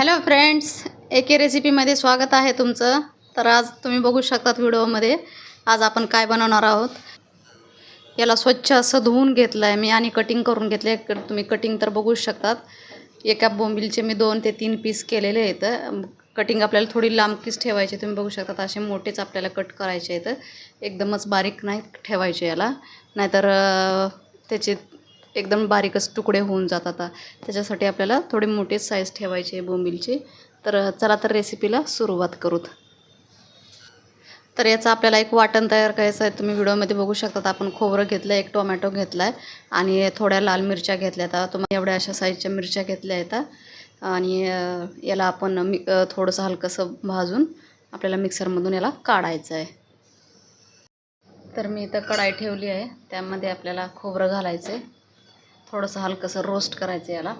Hello friends एके रेसिपीमध्ये स्वागत आहे तुमचं. तर आज तुम्ही बघू शकतात व्हिडिओमध्ये आज आपण काय बनवणार आहोत. याला स्वच्छ असं धुवून घेतलं आहे मी आणि कटिंग करून घेतले तुम्ही कटिंग तर बघू शकतात. एका बोंबिलचे मी दोन ते तीन पीस केलेले आहेत. कटिंग आपल्याला थोडी लांबकीच ठेवायची तुम्ही बघू शकतात असे मोठेच आपल्याला कट करायचे आहेत. एकदमच बारीक नाही ठेवायचे याला. नाहीतर त्याचे एकदम बारीकच तुकडे होऊन जातात त्याच्यासाठी आपल्याला थोडी मोठी साईज ठेवायची आहे बोंबिलची. तर चला तर रेसिपीला सुरुवात करूत. तर याचा आपल्याला एक वाटण तयार करायचं आहे. तुम्ही व्हिडिओमध्ये बघू शकतात आपण खोबरं घेतलं एक टोमॅटो घेतला आहे आणि थोड्या लाल मिरच्या घेतल्या आहेत. तुम्हाला एवढ्या अशा साईजच्या मिरच्या घेतल्या आहेत. आणि याला आपण मि थोडंसं हलकंसं भाजून आपल्याला मिक्सरमधून याला काढायचं आहे. तर मी इथं कढाई ठेवली आहे. त्यामध्ये आपल्याला खोबरं घालायचं आहे थोडंसं हलकंसं रोस्ट करायचं याला.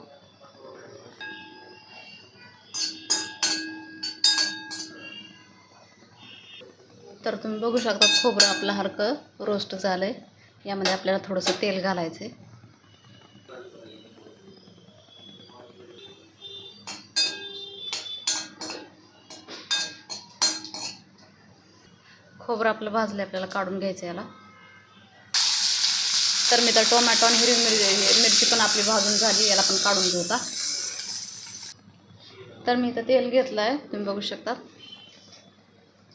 तर तुम्ही बघू शकता खोबरं आपलं हलकं रोस्ट झालं आहे यामध्ये आपल्याला थोडंसं तेल घालायचं आहे खोबरं आपलं भाजलं आपल्याला काढून घ्यायचं याला. तर मी तर टोमॅटो आणि हिरवी मिरची मिरची पण आपली भाजून झाली याला पण काढून घेऊ का? तर मी इथं तेल घेतलं आहे तुम्ही बघू शकता.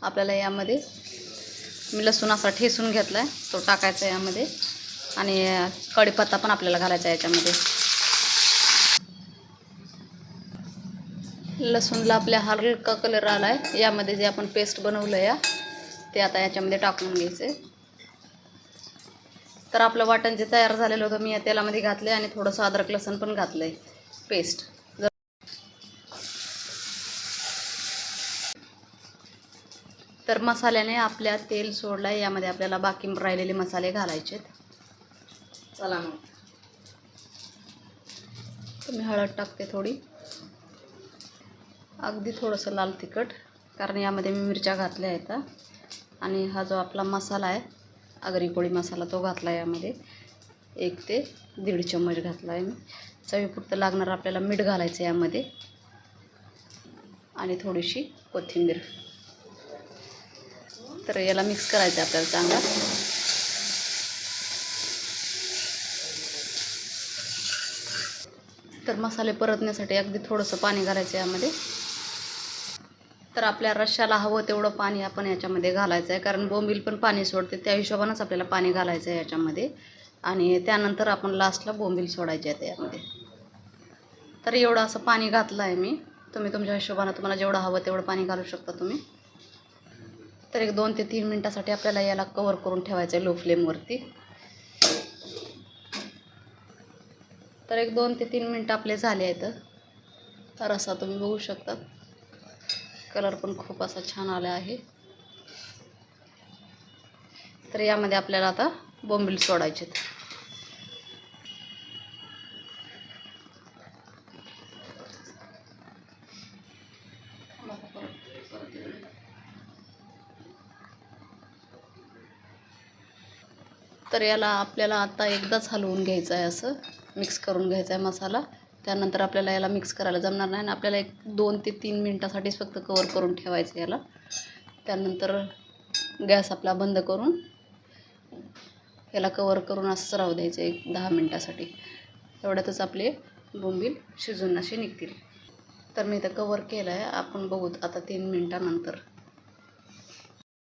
आपल्याला यामध्ये मी लसूण असा ठेसून घेतला आहे तो टाकायचा आहे यामध्ये. आणि कढीपत्ता पण आपल्याला घालायचा आहे याच्यामध्ये. लसूणला आपल्या हलका कलर आला आहे यामध्ये जे आपण पेस्ट बनवलं या ते आता याच्यामध्ये टाकून घ्यायचं. आहे तर आपलं वाटण जे तयार झालेलं होतं मी या तेलामध्ये घातलं आहे आणि थोडंसं अद्रक लसण पण घातलं आहे पेस्ट जर तर मसाल्याने आपल्या तेल सोडलं आहे यामध्ये आपल्याला बाकी राहिलेले मसाले घालायचे चला मग. मी हळद टाकते थोडी. अगदी थोडंसं लाल तिखट कारण यामध्ये मी मिरच्या घातल्या आहेत. आणि हा जो आपला मसाला आहे आगरी कोळी मसाला तो घातला आहे यामध्ये. एक ते दीड चम्मच घातला आहे मी. चवीपुरतं लागणार आपल्याला मीठ घालायचं यामध्ये. आणि थोडीशी कोथिंबीर. तर याला मिक्स करायचं आहे आपल्याला चांगला. तर मसाले परतण्यासाठी अगदी थोडंसं पाणी घालायचं यामध्ये. तर आपल्या रश्श्याला हवं तेवढं पाणी आपण याच्यामध्ये घालायचं आहे कारण बोंबील पण पाणी सोडते. त्या हिशोबानंच आपल्याला पाणी घालायचं आहे याच्यामध्ये. आणि त्यानंतर आपण लास्टला बोंबील सोडायचे आहे त्यामध्ये तर एवढं असं पाणी घातलं आहे मी. तुम्ही तुमच्या हिशोबानं तुम्हाला जेवढं हवं तेवढं पाणी घालू शकता तुम्ही. तर एक दोन ते तीन मिनटासाठी आपल्याला याला कवर करून ठेवायचं आहे लो फ्लेमवरती तर एक दोन ते तीन मिनटं आपले झाले आहेत. तर असा तुम्ही बघू शकता. कलर पण खूप असा छान आला आहे. तर यामध्ये आपल्याला आता बोंबील सोडायचे तर याला आपल्याला आता एकदाच हलवून घ्यायचं आहे असं. मिक्स करून घ्यायचा आहे मसाला. त्यानंतर आपल्याला याला मिक्स करायला जमणार नाही आणि आपल्याला एक दोन ते तीन मिनटासाठीच फक्त कवर करून ठेवायचं याला. त्यानंतर गॅस आपला बंद करून याला कवर करून असंच राहू द्यायचं एक दहा मिनटासाठी. एवढ्यातच आपले बोंबील शिजून असे निघतील. तर मी इथं कवर केलं आहे आपण बघू आता तीन मिनटानंतर.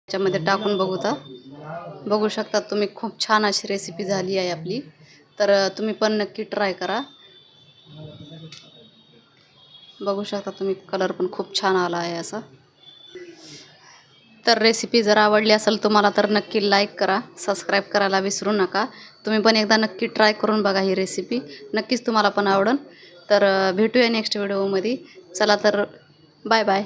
त्याच्यामध्ये टाकून बघूता बघू शकता तुम्ही खूप छान अशी रेसिपी झाली आहे आपली. तर तुम्ही पण नक्की ट्राय करा. बघू शकता तुम्ही कलर पण खूप छान आला आहे असा. तर रेसिपी जर आवडली असेल तुम्हाला तर नक्की लाईक करा सबस्क्राईब करायला विसरू नका. तुम्ही पण एकदा नक्की ट्राय करून बघा ही रेसिपी नक्कीच तुम्हाला पण आवडेल. तर भेटूया नेक्स्ट व्हिडिओमध्ये चला तर बाय बाय